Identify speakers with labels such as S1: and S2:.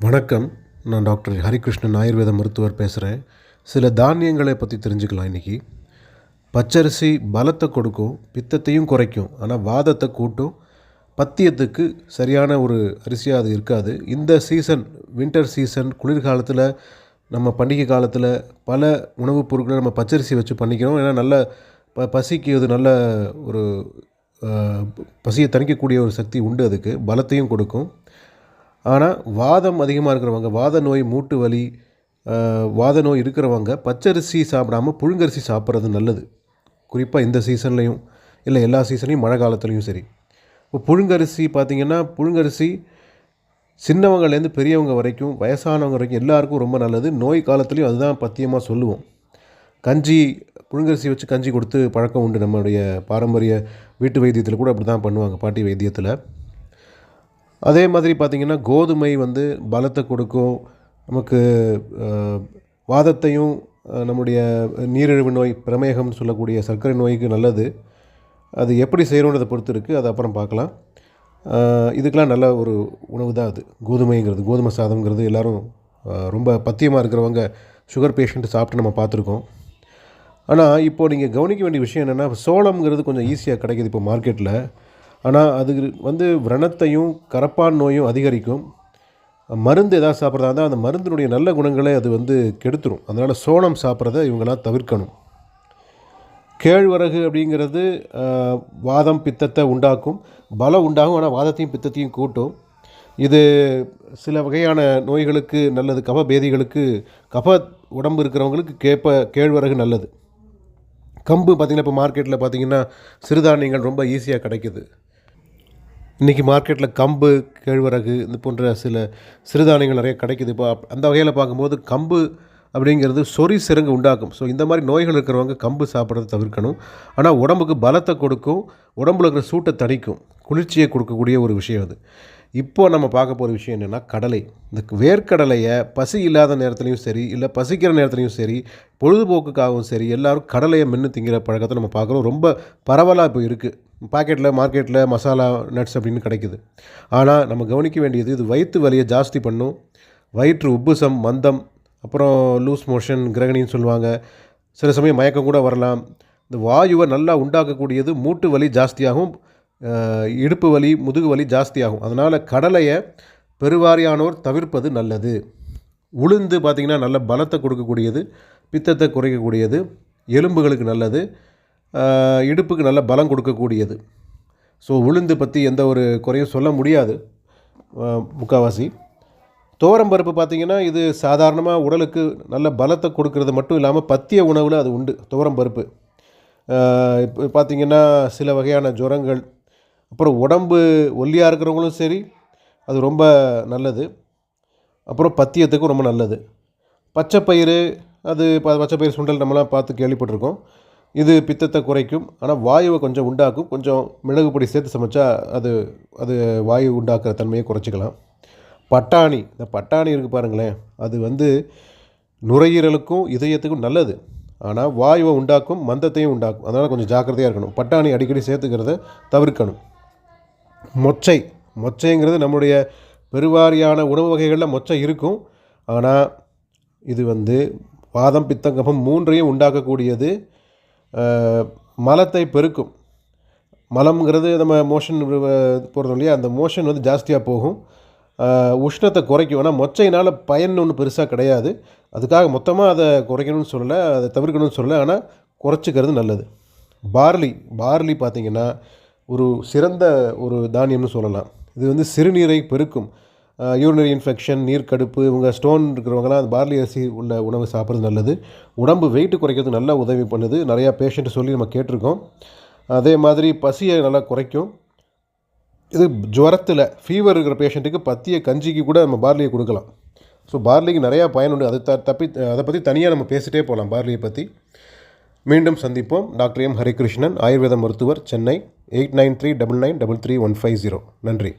S1: வணக்கம். நான் டாக்டர் ஹரிகிருஷ்ணன் ஆயுர்வேத மருத்துவர் பேசுகிறேன் சில தானியங்களை பற்றி தெரிஞ்சுக்கலாம் இன்றைக்கி பச்சரிசி பலத்தை கொடுக்கும் பித்தத்தையும் குறைக்கும். ஆனால் வாதத்தை கூட்டும் பத்தியத்துக்கு சரியான ஒரு அரிசியாக அது இருக்காது. இந்த சீசன் வின்டர் சீசன் குளிர்காலத்தில் நம்ம பண்டிகை காலத்தில் பல உணவுப் பொருட்களை நம்ம பச்சரிசி வச்சு பண்ணிக்கிறோம். ஏன்னா நல்ல ப பசிக்கு அது நல்ல ஒரு பசியை தணிக்கக்கூடிய ஒரு சக்தி உண்டு அதுக்கு. பலத்தையும் கொடுக்கும். ஆனால் வாதம் அதிகமாக இருக்கிறவங்க வாத நோய் மூட்டு வலி வாத நோய் இருக்கிறவங்க பச்சரிசி சாப்பிடாம புழுங்கரிசி சாப்பிட்றது நல்லது. குறிப்பாக இந்த சீசன்லேயும் இல்லை எல்லா சீசன்லையும் மழை காலத்துலேயும் சரி. இப்போ புழுங்கரிசி பார்த்திங்கன்னா புழுங்கரிசி சின்னவங்கலேருந்து பெரியவங்க வரைக்கும் வயசானவங்க வரைக்கும் எல்லாருக்கும் ரொம்ப நல்லது. நோய் காலத்துலேயும் அதுதான் பத்தியமாக சொல்லுவோம். கஞ்சி புழுங்கரிசி வச்சு கஞ்சி கொடுத்து பழக்கம் உண்டு நம்மளுடைய பாரம்பரிய வீட்டு வைத்தியத்தில் கூட அப்படி தான் பண்ணுவாங்க பாட்டி வைத்தியத்தில். அதே மாதிரி பார்த்திங்கன்னா கோதுமை வந்து பலத்தை கொடுக்கும். நமக்கு வாதத்தையும் நம்முடைய நீரிழிவு நோய் பிரமேகம்னு சொல்லக்கூடிய சர்க்கரை நோய்க்கு நல்லது. அது எப்படி செய்கிறோன்றதை பொறுத்து இருக்குது அது அப்புறம் பார்க்கலாம். இதுக்கெலாம் நல்ல ஒரு உணவு தான் அது. கோதுமைங்கிறது கோதுமை சாதம்ங்கிறது எல்லோரும் ரொம்ப பத்தியமாக இருக்கிறவங்க சுகர் பேஷண்ட்டு சாப்பிட்டு நம்ம பார்த்துருக்கோம். ஆனால் இப்போது நீங்கள் கவனிக்க வேண்டிய விஷயம் என்னென்னா சோளம்ங்கிறது கொஞ்சம் ஈஸியாக கிடைக்கிது இப்போ மார்க்கெட்டில் ஆனால் அது வந்து விரணத்தையும் கரப்பான் நோயும் அதிகரிக்கும். மருந்து எதாவது சாப்பிட்றதா இருந்தால் அந்த மருந்தினுடைய நல்ல குணங்களை அது வந்து கெடுத்துரும். அதனால் சோளம் சாப்பிட்றத இவங்களாம் தவிர்க்கணும். கேழ்வரகு அப்படிங்கிறது வாதம் பித்தத்தை உண்டாக்கும். பலம் உண்டாகும் ஆனால் வாதத்தையும் பித்தத்தையும் கூட்டும். இது சில வகையான நோய்களுக்கு நல்லது. கப பேதிகளுக்கு கப உடம்பு இருக்கிறவங்களுக்கு கேப்ப கேழ்வரகு நல்லது. கம்பு பார்த்திங்கன்னா இப்போ மார்க்கெட்டில் பார்த்திங்கன்னா சிறுதானியங்கள் ரொம்ப ஈஸியாக கிடைக்கிது. இன்றைக்கி மார்க்கெட்டில் கம்பு கேழ்வரகு இது போன்ற சில சிறுதானியங்கள் நிறைய கிடைக்குது. இப்போ அந்த வகையில் பார்க்கும்போது கம்பு அப்படிங்கிறது சொறி சிறங்கு உண்டாக்கும். ஸோ இந்த மாதிரி நோய்கள் இருக்கிறவங்க கம்பு சாப்பிட்றத தவிர்க்கணும். ஆனால் உடம்புக்கு பலத்தை கொடுக்கும் உடம்புல இருக்கிற சூட்டை தணிக்கும். குளிர்ச்சியை கொடுக்கக்கூடிய ஒரு விஷயம் அது. இப்போ நம்ம பார்க்க போகிற விஷயம் என்னென்னா கடலை. இந்த வேர்க்கடலையை பசி இல்லாத நேரத்துலையும் சரி இல்லை பசிக்கிற நேரத்துலையும் சரி பொழுதுபோக்குக்காகவும் சரி எல்லாரும் கடலையை மென்று திங்கிற பழக்கத்தை நம்ம பார்க்குறோம். ரொம்ப பரவலாக இப்போ இருக்குது பாக்கெட்டில் மார்க்கெட்டில் மசாலா நட்ஸ் அப்படின்னு கிடைக்குது. ஆனால் நம்ம கவனிக்க வேண்டியது இது வயிற்று வலியை ஜாஸ்தி பண்ணும். வயிற்று உப்புசம் மந்தம் அப்புறம் லூஸ் மோஷன் கிரகணின்னு சொல்லுவாங்க. சில சமயம் மயக்கம் கூட வரலாம். இந்த வாயுவை நல்லா உண்டாக்கக்கூடியது மூட்டு வலி ஜாஸ்தியாகும் இடுப்பு வலி முதுகு வலி ஜாஸ்தியாகும். அதனால் கடலையை பெருவாரியானோர் தவிர்ப்பது நல்லது. உளுந்து பார்த்திங்கன்னா நல்ல பலத்தை கொடுக்கக்கூடியது பித்தத்தை குறைக்கக்கூடியது எலும்புகளுக்கு நல்லது. இடுப்புக்கு நல்ல பலம் கொடுக்கக்கூடியது. ஸோ உளுந்து பற்றி எந்த ஒரு குறையும் சொல்ல முடியாது முக்கால்வாசி துவரம்பருப்பு பார்த்திங்கன்னா இது சாதாரணமாக உடலுக்கு நல்ல பலத்தை கொடுக்கறது மட்டும் இல்லாமல் பத்திய உணவில் அது உண்டு துவரம்பருப்பு இப்போ பார்த்திங்கன்னா சில வகையான ஜுரங்கள் அப்புறம் உடம்பு ஒல்லியாக இருக்கிறவங்களும் சரி அது ரொம்ப நல்லது. அப்புறம் பத்தியத்துக்கும் ரொம்ப நல்லது. பச்சைப்பயிறு அது பச்சைப்பயிறு சுண்டல் நம்மலாம் பார்த்து கேள்விப்பட்டிருக்கோம். இது பித்தத்தை குறைக்கும். ஆனால் வாயுவை கொஞ்சம் உண்டாக்கும். கொஞ்சம் மிளகு பொடி சேர்த்து சமைச்சா அது அது வாயு உண்டாக்குற தன்மையை குறைச்சிக்கலாம். பட்டாணி. இந்த பட்டாணி இருக்குது பாருங்களேன். அது வந்து நுரையீரலுக்கும் இதயத்துக்கும் நல்லது. ஆனால் வாயுவை உண்டாக்கும் மந்தத்தையும் உண்டாக்கும். அதனால் கொஞ்சம் ஜாக்கிரதையாக இருக்கணும். பட்டாணி அடிக்கடி சேர்த்துக்கிறத தவிர்க்கணும். மொச்சை. மொச்சைங்கிறது நம்முடைய பெருவாரியான உணவு வகைகளில் மொச்சை இருக்கும். ஆனால் இது வந்து வாதம் பித்தம் கபம் மூன்றையும் உண்டாக்கக்கூடியது. மலத்தை பெருக்கும். மலம்ங்கிறது நம்ம மோஷன் போகிறோம் இல்லையா? அந்த மோஷன் வந்து ஜாஸ்தியாக போகும். உஷ்ணத்தை குறைக்கும். ஆனால் மொச்சையினால் பயன் ஒன்று பெருசாக கிடையாது. அதுக்காக மொத்தமாக அதை குறைக்கணும்னு சொல்லலை அதை தவிர்க்கணும்னு சொல்லலை. ஆனால் குறைச்சிக்கிறது நல்லது. பார்லி பார்லி பார்த்திங்கன்னா ஒரு சிறந்த ஒரு தானியம்னு சொல்லலாம். இது வந்து சிறுநீரை பெருக்கும். யூரினரி இன்ஃபெக்ஷன் நீர்க்கடுப்பு இவங்க ஸ்டோன் இருக்கிறவங்கலாம் அந்த பார்லி அரிசி உள்ள உணவு சாப்பிட்றது நல்லது. உடம்பு வெயிட்டு குறைக்கிறது நல்லா உதவி பண்ணுது. நிறையா பேஷண்ட் சொல்லி நம்ம கேட்டிருக்கோம். அதே மாதிரி பசியை நல்லா குறைக்கும். இது ஜுரத்தில் ஃபீவர் இருக்கிற பேஷண்ட்டுக்கு பத்திய கஞ்சிக்கு கூட நம்ம பார்லியை கொடுக்கலாம். ஸோ பார்லிக்கு நிறையா பயனுண்டு அது த தப்பி அதை பற்றி தனியாக நம்ம பேசிட்டே போகலாம் பார்லியை பற்றி மீண்டும் சந்திப்போம். டாக்டர் எம் ஹரிகிருஷ்ணன் ஆயுர்வேத மருத்துவர் Chennai eight nine three double nine double three one five zero நன்றி.